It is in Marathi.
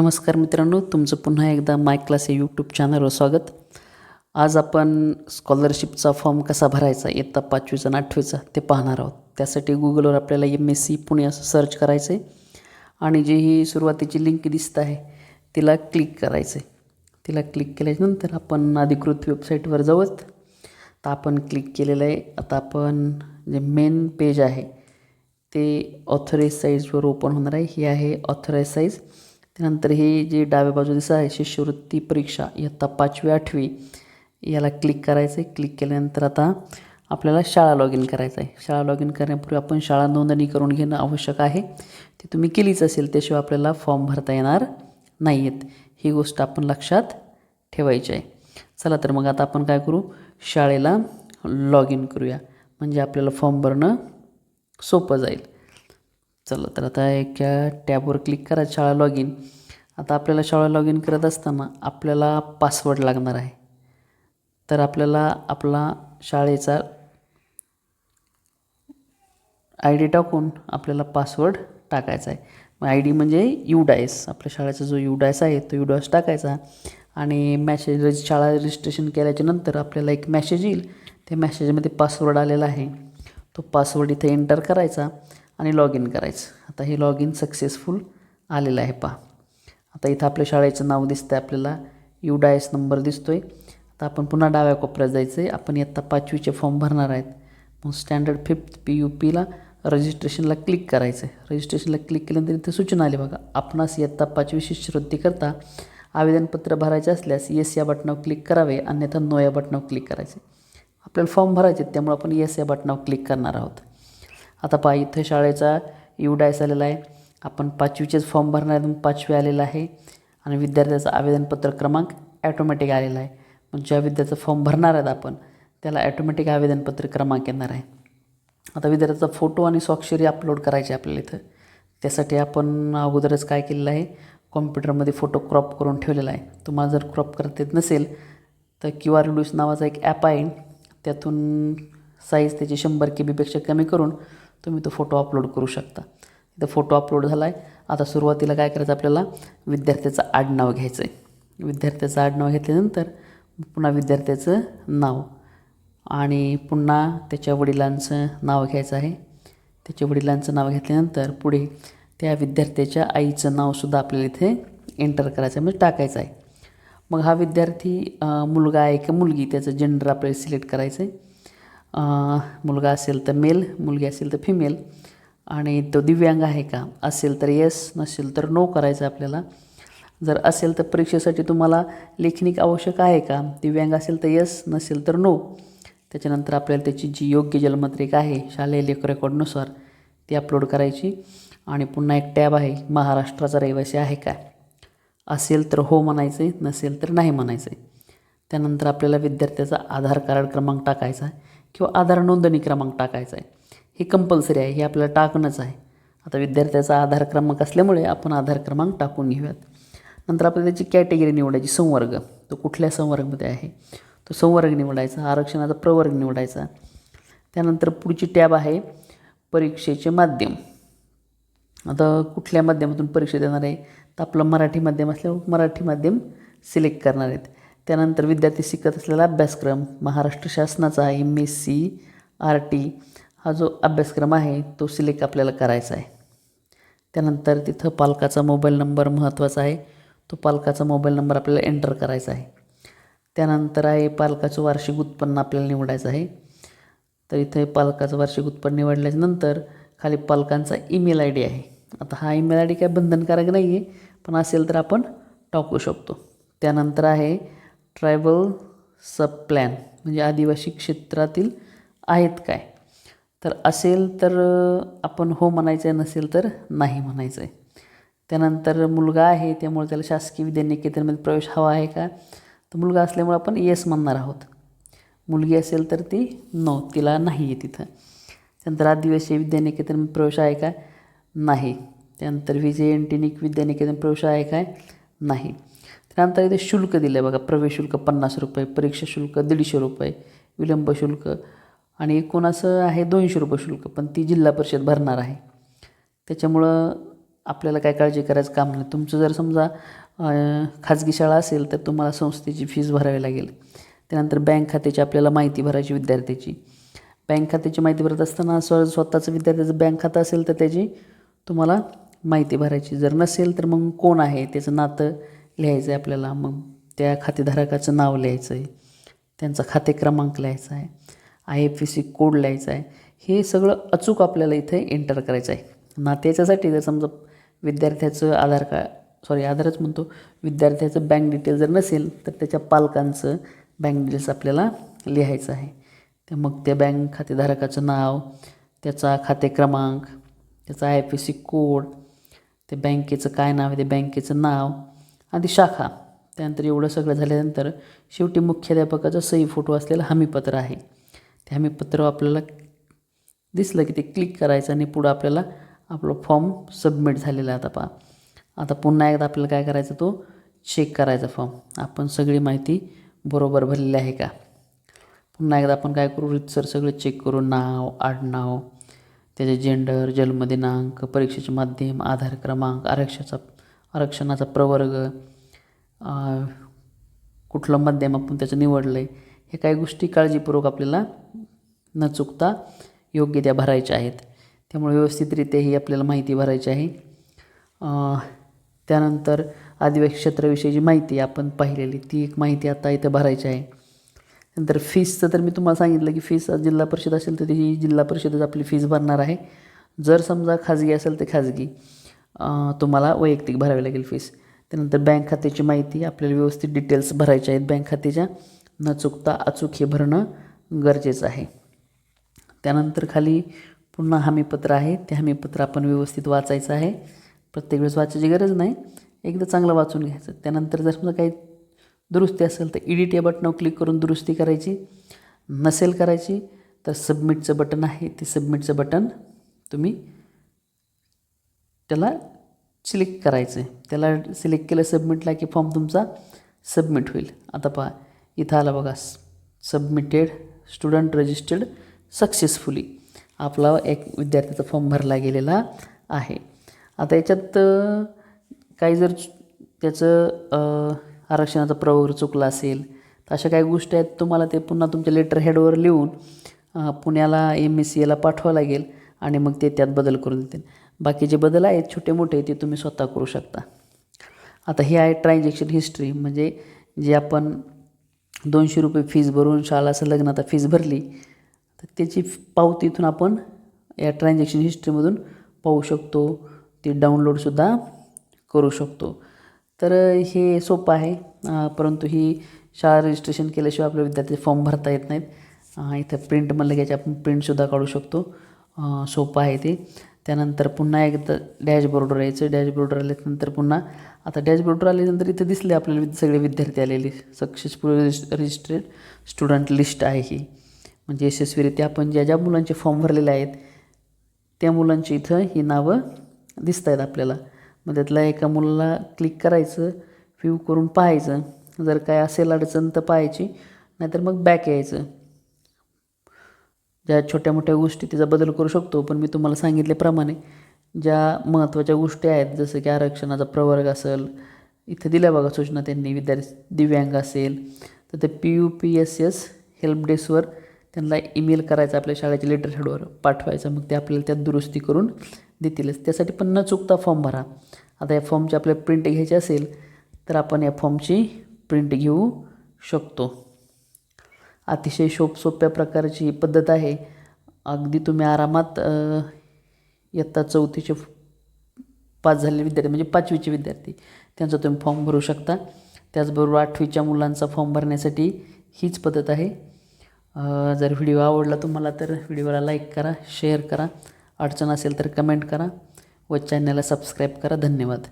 नमस्कार मित्रांनो तुमचं पुन्हा एकदा माय क्लास या यूट्यूब चॅनलवर स्वागत. आज आपण स्कॉलरशिपचा फॉर्म कसा भरायचा इयत्ता पाचवीचा आणि आठवीचा ते पाहणार आहोत. त्यासाठी गुगलवर आपल्याला एम एस सी पुणे असं सर्च करायचं आहे आणि जी ही सुरुवातीची लिंक दिसत आहे तिला क्लिक करायचं आहे तिला क्लिक केल्याच्यानंतर आपण अधिकृत वेबसाईटवर जाऊत तर आपण क्लिक केलेलं आहे. आता आपण जे मेन पेज आहे ते ऑथराईज साईजवर ओपन होणार आहे. ही आहे ऑथराईज साईज त्यानंतर हे जे डाव्या बाजू दिसत आहे शिष्यवृत्ती परीक्षा इयत्ता पाचवी आठवी याला क्लिक करायचं आहे क्लिक केल्यानंतर आता आपल्याला शाळा लॉग इन करायचं आहे शाळा लॉग इन करण्यापूर्वी आपण शाळा नोंदणी करून घेणं आवश्यक आहे. ती तुम्ही केलीच असेल त्याशिवाय आपल्याला फॉर्म भरता येणार नाही आहेत ही गोष्ट आपण लक्षात ठेवायची आहे. चला तर मग आता आपण काय करू? शाळेला लॉग इन करूया. म्हणजे आपल्याला फॉर्म भरणं सोपं जाईल. चला तर आता एका टॅबवर क्लिक करा शाळा लॉग इन आता आपल्याला शाळा लॉग इन करत असताना आपल्याला पासवर्ड लागणार आहे. तर आपल्याला आपला शाळेचा आय डी टाकून आपल्याला पासवर्ड टाकायचा आहे. मग आय डी म्हणजे युडायस. आपल्या शाळेचा जो युडायस आहे तो युडायस टाकायचा. आणि मॅसेज रजि शाळा रजिस्ट्रेशन केल्याच्यानंतर आपल्याला एक मॅसेज येईल. त्या मॅसेजमध्ये पासवर्ड आलेला आहे. तो पासवर्ड इथे एंटर करायचा. आणि लॉग इन करायचं. आता हे लॉग इन सक्सेसफुल आलेलं आहे पहा. आता इथं आपल्या शाळेचं नाव दिसतं आहे आपल्याला. यू डायस नंबर दिसतो आहे आता आपण पुन्हा डाव्या कोपऱ्यात जायचं आहे आपण इयत्ता पाचवीचे फॉर्म भरणार आहेत. मग स्टँडर्ड फिफ्थ पी यू पीला रजिस्ट्रेशनला क्लिक करायचं आहे रजिस्ट्रेशनला क्लिक केल्यानंतर इथे सूचना आली बघा. आपणास इयत्ता पाचवी शिष्यवृत्ती करता आवेदनपत्र भरायचे असल्यास येस या बटनावर क्लिक करावे. अन्यथा नो या बटनावर क्लिक करायचे. आपल्याला फॉर्म भरायचे आहेत, त्यामुळे आपण येस या बटनावर क्लिक करणार आहोत. आता पहा इथं शाळेचा यू डायस आलेला आहे. आपण पाचवीचेच फॉर्म भरणार आहे पाचवी आलेला आहे. आणि विद्यार्थ्याचा आवेदनपत्र क्रमांक ॲटोमॅटिक आलेला आहे. मग ज्या विद्यार्थ्याचा फॉर्म भरणार आहेत आपण त्याला ॲटोमॅटिक आवेदनपत्र क्रमांक येणार आहे. आता विद्यार्थ्याचा फोटो आणि स्वाक्षरी अपलोड करायची आहे आपल्याला इथं. त्यासाठी आपण अगोदरच काय केलेलं आहे कॉम्प्युटरमध्ये फोटो क्रॉप करून ठेवलेला आहे. तुम्हाला जर क्रॉप करता येत नसेल तर क्यू आर रिड्यूस नावाचा एक ॲप आहे. त्यातून साईज त्याची शंभर के बीपेक्षा कमी करून तुम्ही तो फोटो अपलोड करू शकता. इथं फोटो अपलोड झाला आहे आता सुरुवातीला काय करायचं आपल्याला? विद्यार्थ्याचं आडनाव घ्यायचं आहे विद्यार्थ्याचं आडनाव घेतल्यानंतर पुन्हा विद्यार्थ्याचं नाव. आणि पुन्हा त्याच्या वडिलांचं नाव घ्यायचं आहे. त्याच्या वडिलांचं नाव घेतल्यानंतर पुढे त्या विद्यार्थ्याच्या आईचं नावसुद्धा आपल्याला इथे एंटर करायचं आहे. म्हणजे टाकायचं आहे. मग हा विद्यार्थी मुलगा आहे का मुलगी त्याचं जेंडर आपल्याला सिलेक्ट करायचं आहे मुलगा असेल तर मेल मुलगी असेल तर फिमेल आणि तो दिव्यांग आहे का? असेल तर येस नसेल तर नो करायचं आहे आपल्याला. जर असेल तर परीक्षेसाठी तुम्हाला लेखनिक आवश्यक आहे का? दिव्यांग असेल तर येस नसेल तर नो त्याच्यानंतर आपल्याला त्याची जी योग्य जन्मतारीख आहे शालेय लेख रेकॉर्डनुसार ती अपलोड करायची. आणि पुन्हा एक टॅब आहे महाराष्ट्राचा रहिवासी आहे का? असेल तर हो म्हणायचं आहे नसेल तर नाही म्हणायचं आहे त्यानंतर आपल्याला विद्यार्थ्याचा आधार कार्ड क्रमांक टाकायचा आहे. किंवा आधार नोंदणी क्रमांक टाकायचा आहे. हे कंपल्सरी आहे हे आपल्याला टाकणंच आहे. आता विद्यार्थ्याचा आधार क्रमांक असल्यामुळे आपण आधार क्रमांक टाकून घेऊयात. नंतर आपल्याला त्याची कॅटेगरी निवडायची संवर्ग. तो कुठल्या संवर्गमध्ये आहे? तो संवर्ग निवडायचा आरक्षणाचा प्रवर्ग निवडायचा. त्यानंतर पुढची टॅब आहे परीक्षेचे माध्यम. आता कुठल्या माध्यमातून परीक्षा देणार आहे? तर आपलं मराठी माध्यम असल्यावर मराठी माध्यम सिलेक्ट करणार आहेत. त्यानंतर विद्यार्थी शिकत असलेला अभ्यासक्रम महाराष्ट्र शासनाचा M S C R T हा जो अभ्यासक्रम आहे तो सिलेक्ट आपल्याला करायचा आहे. त्यानंतर तिथं पालकाचा मोबाईल नंबर महत्त्वाचा आहे तो पालकाचा मोबाईल नंबर आपल्याला एंटर करायचा आहे. त्यानंतर आहे पालकाचं वार्षिक उत्पन्न आपल्याला निवडायचं आहे. तर इथे पालकाचं वार्षिक उत्पन्न निवडल्यानंतर खाली पालकांचा ईमेल आय डी आहे. आता हा ईमेल आय डी काय बंधनकारक नाही आहे पण असेल तर आपण टाकू शकतो. त्यानंतर आहे ट्रायबल सब प्लॅन म्हणजे आदिवासी क्षेत्रातील आहेत काय? तर असेल तर आपण हो म्हणायचं आहे नसेल तर नाही म्हणायचं आहे त्यानंतर मुलगा आहे त्यामुळे त्याला शासकीय विद्यानिकेतनमध्ये प्रवेश हवा आहे का? तर मुलगा असल्यामुळे आपण येस म्हणणार आहोत. मुलगी असेल तर ती नो तिला नाही आहे तिथं. त्यानंतर आदिवासी विद्यानिकेतनमध्ये प्रवेश आहे का? नाही. त्यानंतर विजय एंटिनिक विद्यानिकेतन प्रवेश आहे काय नाही. त्यानंतर इथे शुल्क दिलं आहे बघा. प्रवेश शुल्क पन्नास रुपये परीक्षा शुल्क दीडशे रुपये विलंब शुल्क आणि एकूण असं आहे दोनशे रुपये शुल्क. पण ती जिल्हा परिषद भरणार आहे. त्याच्यामुळं आपल्याला काय काळजी करायचं काम नाही. तुमचं जर समजा खाजगी शाळा असेल तर तुम्हाला संस्थेची फीज भरावी लागेल. त्यानंतर बँक खात्याची आपल्याला माहिती भरायची विद्यार्थ्याची. बँक खात्याची माहिती भरत असताना स्व स्वतःचं विद्यार्थ्याचं बँक खातं असेल तर त्याची तुम्हाला माहिती भरायची. जर नसेल तर मग कोण आहे? त्याचं नातं लिहायचं आहे आपल्याला. मग त्या खातेधारकाचं नाव लिहायचं आहे त्यांचा खाते क्रमांक लिहायचा आहे आय एफ सी कोड लिहायचा आहे हे सगळं अचूक आपल्याला इथे एंटर करायचं आहे ना त्याच्यासाठी जर समजा विद्यार्थ्याचं आधार कार्ड सॉरी आधारच म्हणतो. विद्यार्थ्याचं बँक डिटेल जर नसेल तर त्याच्या पालकांचं बँक डिटेल्स आपल्याला लिहायचं आहे तर मग त्या बँक खातेधारकाचं नाव त्याचा खाते क्रमांक त्याचा आय एफ सी कोड ते बँकेचं काय नाव आहे ते बँकेचं नाव आधी शाखा त्यानंतर एवढं सगळं झाल्यानंतर शेवटी मुख्याध्यापकाचा सही फोटो असलेलं हमीपत्र आहे. ते हमीपत्र आपल्याला दिसलं की ते क्लिक करायचं आणि पुढं आपल्याला आपलं फॉर्म सबमिट झालेला आहे आता पहा. आता पुन्हा एकदा आपल्याला काय करायचं तो चेक करायचा फॉर्म. आपण सगळी माहिती बरोबर भरलेली आहे का? पुन्हा एकदा आपण काय करू रितसर सगळं चेक करू नाव आडनाव त्याचे जेंडर जन्मदिनांक परीक्षेचे माध्यम आधार क्रमांक आरक्षणाचा आरक्षणाचा प्रवर्ग कुठलं माध्यम आपण त्याचं निवडलं आहे हे काही गोष्टी काळजीपूर्वक आपल्याला न चुकता योग्य त्या भरायच्या आहेत. त्यामुळे व्यवस्थितरित्या ही आपल्याला माहिती भरायची आहे. त्यानंतर आदिवासी क्षेत्राविषयीची माहिती आपण पाहिलेली ती एक माहिती आता इथं भरायची आहे. नंतर फीसचं तर मी तुम्हाला सांगितलं की फीस जिल्हा परिषद असेल तर ती जिल्हा परिषदच आपली फीस भरणार आहे. जर समजा खाजगी असेल तर खाजगी. तुम्हाला वैयक्तिक भरावी लागेल फीस त्यानंतर बँक खात्याची माहिती आपल्याला व्यवस्थित डिटेल्स भरायच्या आहेत बँक खात्याच्या. न चुकता अचूक हे भरणं गरजेचं आहे. त्यानंतर खाली पुन्हा हमीपत्र आहे. ते हमीपत्र आपण व्यवस्थित वाचायचं आहे. प्रत्येक वेळेस वाचायची गरज नाही. एकदा चांगलं वाचून घ्यायचं. त्यानंतर जर समजा काही दुरुस्ती असेल तर एडिट या बटनावर क्लिक करून दुरुस्ती करायची. नसेल करायची तर सबमिटचं बटन आहे. ते सबमिटचं बटन तुम्ही त्याला सिलेक्ट करायचं आहे त्याला सिलेक्ट केलं सबमिटला की फॉर्म तुमचा सबमिट होईल. आता पहा इथं आला बघा सबमिटेड स्टुडंट रजिस्टर्ड सक्सेसफुली आपला एक विद्यार्थ्याचा फॉर्म भरला गेलेला आहे. आता याच्यात काही जर त्याचं आरक्षणाचा प्रवर चुकला असेल तर अशा काही गोष्टी आहेत तुम्हाला ते पुन्हा तुमच्या लेटर हेडवर लिहून पुण्याला एम एस सी एला पाठवावं लागेल आणि मग ते त्यात बदल करून देतील. बाकीचे बदल आहेत छोटे मोठे ते तुम्ही स्वतः करू शकता. आता हे आहे ट्रान्झॅक्शन हिस्ट्री म्हणजे जे आपण दोनशे रुपये फीज भरून शाळा संलग्न आता फीज भरली तर त्याची फ- पावती इथून आपण या ट्रान्झॅक्शन हिस्ट्रीमधून पाहू शकतो. ती डाउनलोडसुद्धा करू शकतो. तर हे सोपं आहे. परंतु ही शाळा रजिस्ट्रेशन केल्याशिवाय आपल्या विद्यार्थी फॉर्म भरता येत नाहीत. इथं प्रिंट म्हणलं घ्यायचे आपण प्रिंटसुद्धा काढू शकतो. सोपं आहे ते. त्यानंतर पुन्हा एकदा डॅशबोर्डवर यायचं. डॅशबोर्डवर आल्यानंतर पुन्हा आता डॅशबोर्डवर आल्यानंतर इथं दिसले आपल्याला विद- सगळे विद्यार्थी आलेले. सक्सेसफुल रजिस्ट्रेड स्टुडंट लिस्ट आहे ही. म्हणजे यशस्वीरित्या आपण ज्या ज्या मुलांचे फॉर्म भरलेले आहेत त्या मुलांची इथं ही नावं दिसत आहेत आपल्याला. मग त्यातल्या एका मुलाला क्लिक करायचं व्ह्यू करून पाहायचं. जर काय असेल अडचण तर पाहायची नाहीतर मग बॅक यायचं. ज्या छोट्या मोठ्या गोष्टी तिचा बदल करू शकतो पण मी तुम्हाला सांगितल्याप्रमाणे ज्या महत्त्वाच्या गोष्टी आहेत जसं की आरक्षणाचा प्रवर्ग असेल इथं दिल्या बघा सूचना त्यांनी विद्यार्थी दिव्यांग असेल तर ते P U P S S help डेस्कवर त्यांना ईमेल करायचा आपल्या शाळेच्या लेटर हेडवर पाठवायचं मग ते आपल्याला त्यात दुरुस्ती करून देतीलच. त्यासाठी पण न चुकता फॉर्म भरा. आता या फॉर्मची आपल्याला प्रिंट घ्यायची असेल तर आपण या फॉर्मची प्रिंट घेऊ शकतो. अतिशय सोप सोप्या प्रकारची ही पद्धत आहे. अगदी तुम्ही आरामात इयत्ता चौथीचे पास झालेले विद्यार्थी म्हणजे पाचवीचे विद्यार्थी त्यांचा तुम्ही फॉर्म भरू शकता. त्याचबरोबर आठवीच्या मुलांचा फॉर्म भरण्यासाठी हीच पद्धत आहे. जर व्हिडिओ आवडला तुम्हाला तर व्हिडिओला लाईक करा शेअर करा. अडचण असेल तर कमेंट करा व चॅनलला सबस्क्राईब करा. धन्यवाद.